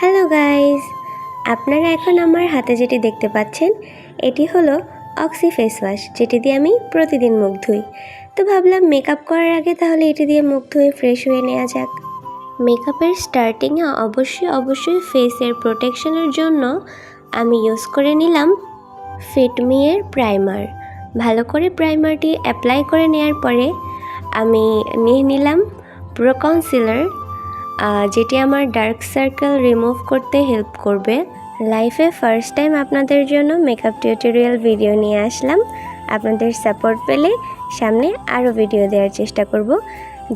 Hello guys আপনারা এখন আমার হাতে যেটি দেখতে পাচ্ছেন, এটি হলো অক্সি ফেস ওয়াশ যেটি দিয়ে আমি প্রতিদিন মুখ ধুই। তো ভাবলাম মেকআপ করার আগে তাহলে এটি দিয়ে মুখ ধুয়ে ফ্রেশ হয়ে নেওয়া যাক। মেকআপের স্টার্টিংয়ে অবশ্যই অবশ্যই ফেসের প্রোটেকশনের জন্য আমি ইউজ করে নিলাম ফিটমিয়ের প্রাইমার ভালো করে প্রাইমারটি অ্যাপ্লাই করে নেওয়ার পরে আমি নিয়ে নিলাম প্রো যেটি আমার ডার্ক সার্কেল রিমুভ করতে হেল্প করবে। লাইফে ফার্স্ট টাইম আপনাদের জন্য মেকআপ টিউটোরিয়াল ভিডিও নিয়ে আসলাম। আপনাদের সাপোর্ট পেলে সামনে আরও ভিডিও দেওয়ার চেষ্টা করব।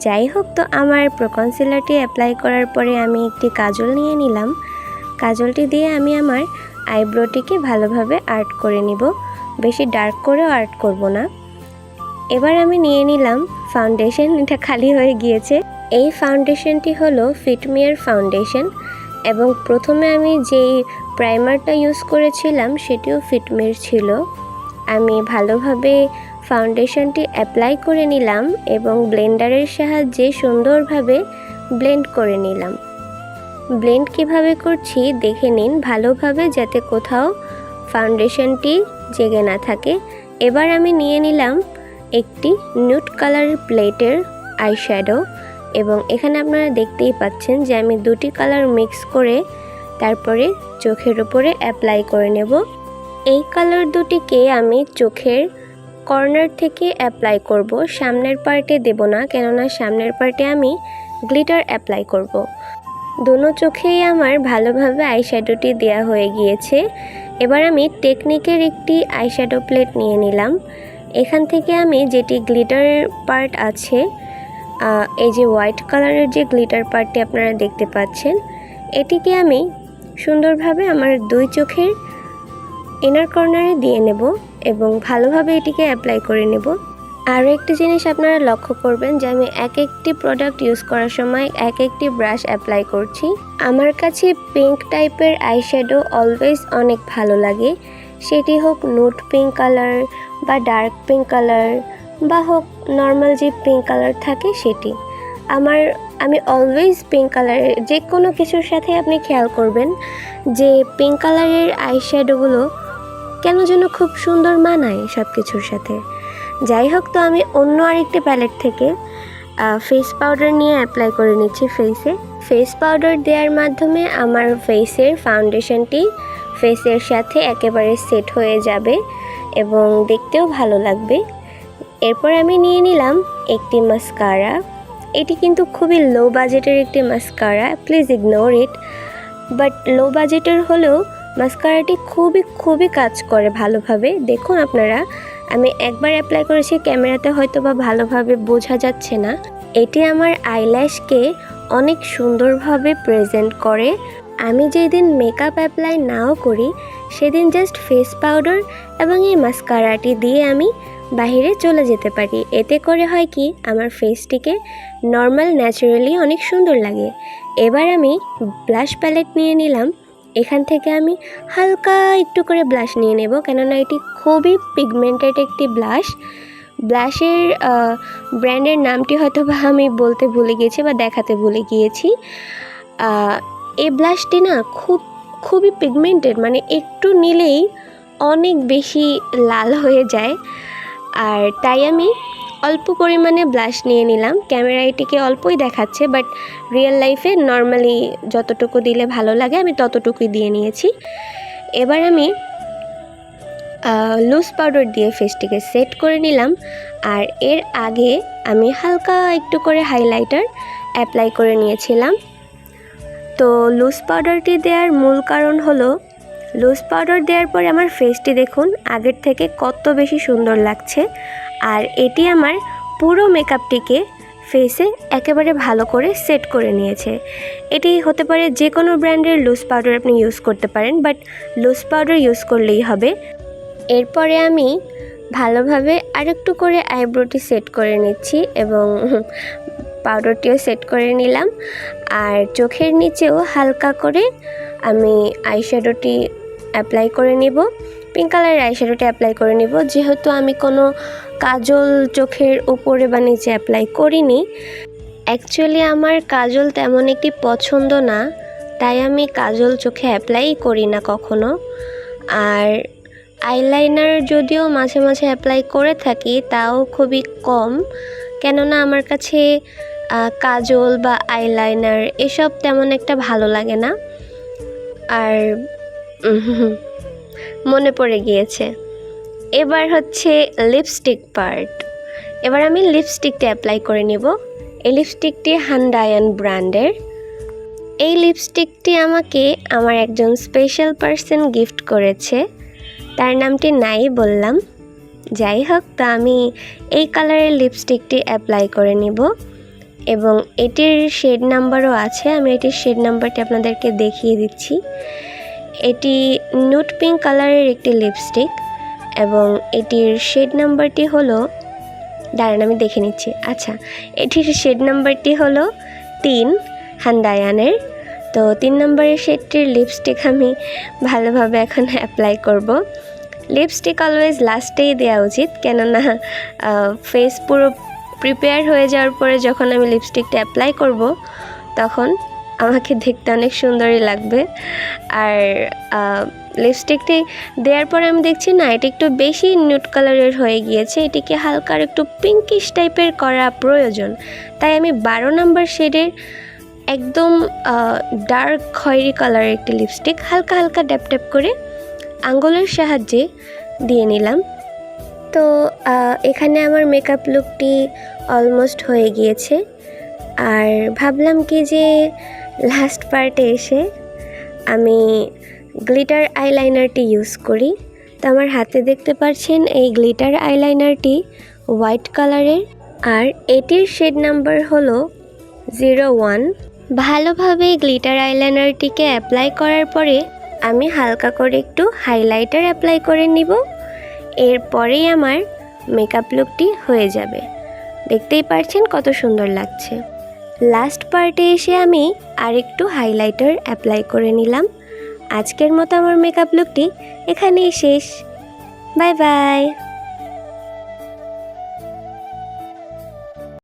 যাই হোক তো, আমার প্রকনসিলারটি অ্যাপ্লাই করার পরে আমি একটি কাজল নিয়ে নিলাম। কাজলটি দিয়ে আমি আমার আইব্রোটিকে ভালোভাবে আর্ট করে নিব। বেশি ডার্ক করেও আর্ট করব না। এবার আমি নিয়ে নিলাম ফাউন্ডেশন এটা খালি হয়ে গিয়েছে। এই ফাউন্ডেশনটি হলো ফিটমিয়ার ফাউন্ডেশন এবং প্রথমে আমি যেই প্রাইমারটা ইউজ করেছিলাম সেটিও ফিটমির ছিল। আমি ভালোভাবে ফাউন্ডেশনটি অ্যাপ্লাই করে নিলাম এবং ব্লেন্ডারের সাহায্যে সুন্দরভাবে ব্লেন্ড করে নিলাম। ব্লেন্ড কীভাবে করছি দেখে নিন ভালোভাবে যাতে কোথাও ফাউন্ডেশনটি জেগে না থাকে। এবার আমি নিয়ে নিলাম একটি নিউট কালার প্লেটের আইশ্যাডো এবং এখানে আপনারা দেখতেই পাচ্ছেন যে আমি দুটি কালার মিক্স করে তারপরে চোখের উপরে অ্যাপ্লাই করে নেব। এই কালার দুটিকে আমি চোখের কর্নার থেকে অ্যাপ্লাই করব। সামনের পার্টে দেব না, কেননা সামনের পার্টে আমি গ্লিটার অ্যাপ্লাই করব। দোনো চোখেই আমার ভালোভাবে আইশ্যাডোটি দেওয়া হয়ে গিয়েছে। এবার আমি টেকনিকের একটি আইশ্যাডো প্লেট নিয়ে নিলাম। এখান থেকে আমি যেটি গ্লিটার পার্ট আছে এই যে হোয়াইট কালারের যে গ্লিটার পার্টটি আপনারা দেখতে পাচ্ছেন, এটিকে আমি সুন্দরভাবে আমার দুই চোখের ইনার কর্নারে দিয়ে নেব এবং ভালোভাবে এটিকে অ্যাপ্লাই করে নেব। আরও একটি জিনিস আপনারা লক্ষ্য করবেন যে আমি এক একটি প্রোডাক্ট ইউজ করার সময় এক একটি ব্রাশ অ্যাপ্লাই করছি। আমার কাছে পিঙ্ক টাইপের আইশ্যাডো অলওয়েজ অনেক ভালো লাগে। সেটি হোক নোট পিঙ্ক কালার বা ডার্ক পিঙ্ক কালার বা হোক নর্মাল যে পিঙ্ক কালার থাকে সেটি। আমার, আমি অলওয়েজ পিঙ্ক কালারের যে কোনো কিছুর সাথে আপনি খেয়াল করবেন যে পিঙ্ক কালারের আইশ্যাডোগুলো কেন যেন খুব সুন্দর মানায় সব কিছুর সাথে। যাই হোক তো আমি অন্য আরেকটি প্যালেট থেকে ফেস পাউডার নিয়ে অ্যাপ্লাই করে নিচ্ছি ফেসে ফেস পাউডার দেওয়ার মাধ্যমে আমার ফেসের ফাউন্ডেশনটি ফেসের সাথে একেবারে সেট হয়ে যাবে এবং দেখতেও ভালো লাগবে। এরপর আমি নিয়ে নিলাম একটি মাস্কারা এটি কিন্তু খুবই লো বাজেটের একটি mascara please ignore it but low বাজেটের হলেও মাস্কারাটি খুবই খুবই কাজ করে ভালোভাবে। দেখুন আপনারা, আমি একবার অ্যাপ্লাই করেছি, ক্যামেরাতে হয়তো বা ভালোভাবে বোঝা যাচ্ছে না। এটি আমার আইল্যাশকে অনেক সুন্দরভাবে প্রেজেন্ট করে। আমি যেদিন মেকআপ অ্যাপ্লাই নাও করি, সেদিন জাস্ট ফেস পাউডার এবং এই মাস্কারাটি দিয়ে আমি বাইরে চলে যেতে পারি। এতে করে হয় কি, আমার ফেসটিকে নর্মাল ন্যাচারালি অনেক সুন্দর লাগে। এবার আমি ব্লাশ প্যালেট নিয়ে নিলাম। এখান থেকে আমি হালকা একটু করে ব্লাশ নিয়ে নেব, কেননা এটি খুবই পিগমেন্টেড একটি ব্লাশ ব্লাশের ব্র্যান্ডের নামটি হয়তো বা আমি বলতে ভুলে গিয়েছি বা দেখাতে ভুলে গিয়েছি। এই ব্লাশটি না খুব, খুবই পিগমেন্টেড মানে একটু নিলেই অনেক বেশি লাল হয়ে যায়। আর তাই আমি অল্প পরিমাণে ব্লাশ নিয়ে নিলাম। ক্যামেরা এটিকে অল্পই দেখাচ্ছে বাট রিয়েল লাইফে নর্মালি যতটুকু দিলে ভালো লাগে, আমি ততটুকুই দিয়ে নিয়েছি। এবার আমি লুজ পাউডার দিয়ে ফেসটিকে সেট করে নিলাম। আর এর আগে আমি হালকা একটু করে হাইলাইটার অ্যাপ্লাই করে নিয়েছিলাম। তো লুজ পাউডারটি দেওয়ার মূল কারণ হলো লুজ পাউডার দেওয়ার পরে আমার ফেসটি দেখুন, আগের থেকে কত বেশি সুন্দর লাগছে। আর এটি আমার পুরো মেকআপটিকে ফেসে একেবারে ভালো করে সেট করে নিয়েছে। এটি হতে পারে যে কোনো ব্র্যান্ডের লুজ পাউডার আপনি ইউজ করতে পারেন বাট লুজ পাউডার ইউজ করলেই হবে। এরপরে আমি ভালোভাবে আরেকটু করে আইব্রোটি সেট করে নিচ্ছি এবং পাউডারটিও সেট করে নিলাম। আর চোখের নিচেও হালকা করে আমি আইশ্যাডোটি অ্যাপ্লাই করে নিব। পিঙ্ক কালারের আইশ্যাডোটি অ্যাপ্লাই করে নিব। যেহেতু আমি কোনো কাজল চোখের উপরে বা নিচে অ্যাপ্লাই করিনি, অ্যাকচুয়ালি আমার কাজল তেমন একটি পছন্দ না, তাই আমি কাজল চোখে অ্যাপ্লাই করি না কখনো। আর আইলাইনার যদিও মাঝে মাঝে অ্যাপ্লাই করে থাকি, তাও খুবই কম। কেননা আমার কাছে কাজল বা আইলাইনার এসব তেমন একটা ভালো লাগে না। আর মনে পড়ে গিয়েছে। এবার হচ্ছে লিপস্টিক পার্ট এবার আমি লিপস্টিকটা অ্যাপ্লাই করে নিব। এই লিপস্টিকটি হান্ডায়ান ব্র্যান্ডের এই লিপস্টিকটি আমাকে আমার একজন স্পেশাল পার্সন গিফট করেছে। তার নামটি নাই বললাম। যাই হোক তো আমি এই কালারের লিপস্টিকটি অ্যাপ্লাই করে নিব। এবং এটির শেড নাম্বারও আছে, আমি এটির শেড নাম্বারটি আপনাদেরকে দেখিয়ে দিচ্ছি। এটি নুট পিঙ্ক কালারের একটি লিপস্টিক এবং এটির শেড নাম্বারটি হলো, দাঁড়ান আমি দেখে নিচ্ছি আচ্ছা এটির শেড নাম্বারটি হলো তিন হান্ডায়ানের তো তিন নম্বরের শেডটির লিপস্টিক আমি ভালোভাবে এখন অ্যাপ্লাই করব। লিপস্টিক অলওয়েজ লাস্টেই দেওয়া উচিত। কেননা ফেস পুরো প্রিপেয়ার হয়ে যাওয়ার পরে যখন আমি লিপস্টিকটা অ্যাপ্লাই করব, তখন আমাকে দেখতে অনেক সুন্দরই লাগবে। আর লিপস্টিকটি দেওয়ার পরে আমি দেখছি, না, এটা একটু বেশি নিউট কালারের হয়ে গিয়েছে। এটিকে হালকা আর একটু পিঙ্কিশ টাইপের করা প্রয়োজন। তাই আমি বারো নম্বর শেডের একদম ডার্ক খয়েরি কালারের একটি লিপস্টিক হালকা হালকা ড্যাপ ড্যাপ করে আঙ্গুলের সাহায্যে দিয়ে নিলাম। তো এখানে আমার মেকআপ লুকটি অলমোস্ট হয়ে গিয়েছে। আর ভাবলাম কি যে লাস্ট পার্টে এসে আমি গ্লিটার আইলাইনারটি ইউজ করি। তো আমার হাতে দেখতে পাচ্ছেন এই গ্লিটার আইলাইনারটি হোয়াইট কালারের আর এটির শেড নাম্বার হলো জিরো ওয়ান ভালোভাবে গ্লিটার আইলাইনারটিকে অ্যাপ্লাই করার পরে আমি হালকা করে একটু হাইলাইটার অ্যাপ্লাই করে নিব। এরপরেই আমার মেকআপ লুকটি হয়ে যাবে। দেখতেই পারছেন কত সুন্দর লাগছে। লাস্ট পার্টে এসে আমি আরেকটু হাইলাইটার অ্যাপ্লাই করে নিলাম। আজকের মতো আমার মেকআপ লুকটি এখানেই শেষ। Bye bye.